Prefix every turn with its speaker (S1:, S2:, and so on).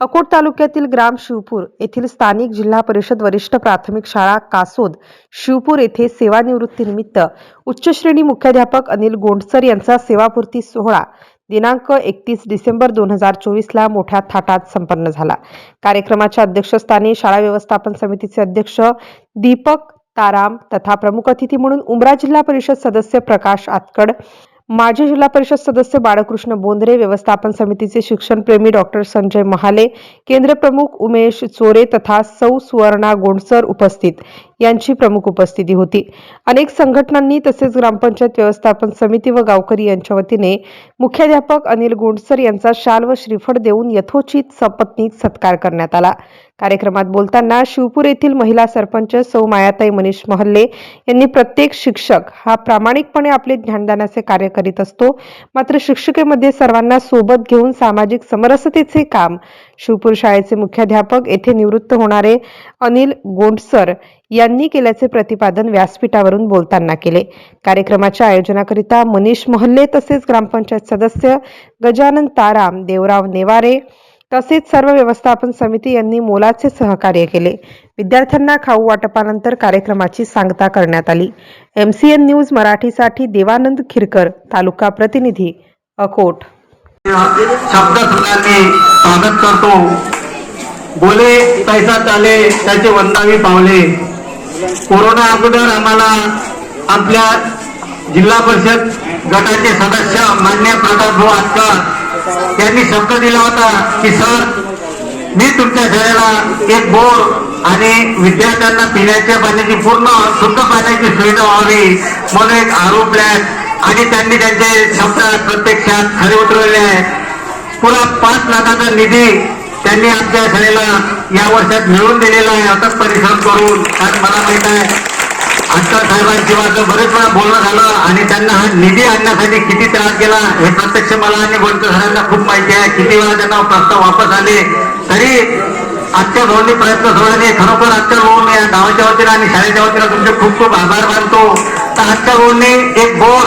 S1: अकोट तालुक्यातील ग्राम शिवपूर येथील स्थानिक जिल्हा परिषद वरिष्ठ प्राथमिक शाळा कासोद शिवपूर येथे सेवानिवृत्तीनिमित्त उच्च श्रेणी मुख्याध्यापक अनिल गोंडसर यांचा सेवापूर्ती सोहळा दिनांक एकतीस डिसेंबर दोन हजार चोवीसला मोठ्या थाटात संपन्न झाला. कार्यक्रमाच्या अध्यक्षस्थानी शाळा व्यवस्थापन समितीचे अध्यक्ष दीपक ताराम तथा प्रमुख अतिथी म्हणून उमरा जिल्हा परिषद सदस्य प्रकाश आतकड माजी जिल्हा परिषद सदस्य बाळकृष्ण बोंद्रे व्यवस्थापन समितीचे शिक्षणप्रेमी डॉक्टर संजय महाले केंद्र प्रमुख उमेश चोरे तथा सौ सुवर्णा गोंडसर उपस्थित. यांची प्रमुख उपस्थिती होती. अनेक संघटनांनी तसेच ग्रामपंचायत व्यवस्थापन समिती व गावकरी यांच्या वतीने मुख्याध्यापक अनिल गोंडसर यांचा शाल व श्रीफळ देऊन यथोचित सपत्नीक सत्कार करण्यात आला. कार्यक्रमात बोलताना शिवपूर येथील महिला सरपंच सौ मायाताई मनीष महल्ले यांनी प्रत्येक शिक्षक हा प्रामाणिकपणे आपले ज्ञानदानाचे कार्य करीत असतो. मात्र शिक्षिकेमध्ये सर्वांना सोबत घेऊन सामाजिक समरसतेचे काम शिवपूर शाळेचे मुख्याध्यापक येथे निवृत्त होणारे अनिल गोंडसर या यांनी केल्याचे प्रतिपादन व्यासपीठावरून बोलताना केले. कार्यक्रमाच्या आयोजनाकरिता मनीष महल्ले तसेच ग्रामपंचायत सदस्य गजानन ताराम देवराव नेवारे तसेच सर्व व्यवस्थापन समिती यांनी मोलाचे सहकार्य केले. विद्यार्थ्यांना खाऊ वाटपानंतर कार्यक्रमाची सांगता करण्यात आली. एमसीएन न्यूज मराठीसाठी देवानंद खिरकर तालुका प्रतिनिधी अकोट.
S2: शब्द स्वागत करतो. बोले पैसा चाले त्याचे वंदावी पावले. कोरोना अगोदर आम्हाला आपल्या जिल्हा परिषद गटाचे सदस्य मान्य प्रताप भाऊ आटकर यांनी शब्द दिला होता की सर मी तुमच्या शाळेला एक बोर आणि विद्यार्थ्यांना पिण्याच्या पाण्याची पूर्ण शुद्ध पाण्याची सुविधा व्हावी म्हणून एक आरो प्लॅन आणि त्यांनी त्यांचे शब्द प्रत्यक्षात खरे उतरवले आहे पुरा पाच लाखाचा निधी त्यांनी आमच्या शाळेला या वर्षात मिळवून दिलेला आहे. अथक परिश्रम करून कारण मला माहीत आहे आजकाल साहेबांची माझं बरेच वेळा बोलणं झालं आणि त्यांना हा निधी आणण्यासाठी किती त्रास केला हे प्रत्यक्ष मला आणि गोलकर सरांना खूप माहिती आहे. किती वेळा त्यांना प्रस्ताव वापस आले. तरी आजच्या भाऊनी प्रयत्न सोडले खरोखर आजच्या भाऊने या गावाच्या वतीनं आणि शाळेच्या वतीनं तुमचे खूप खूप आभार मानतो. तर आजच्या भाऊने एक बोल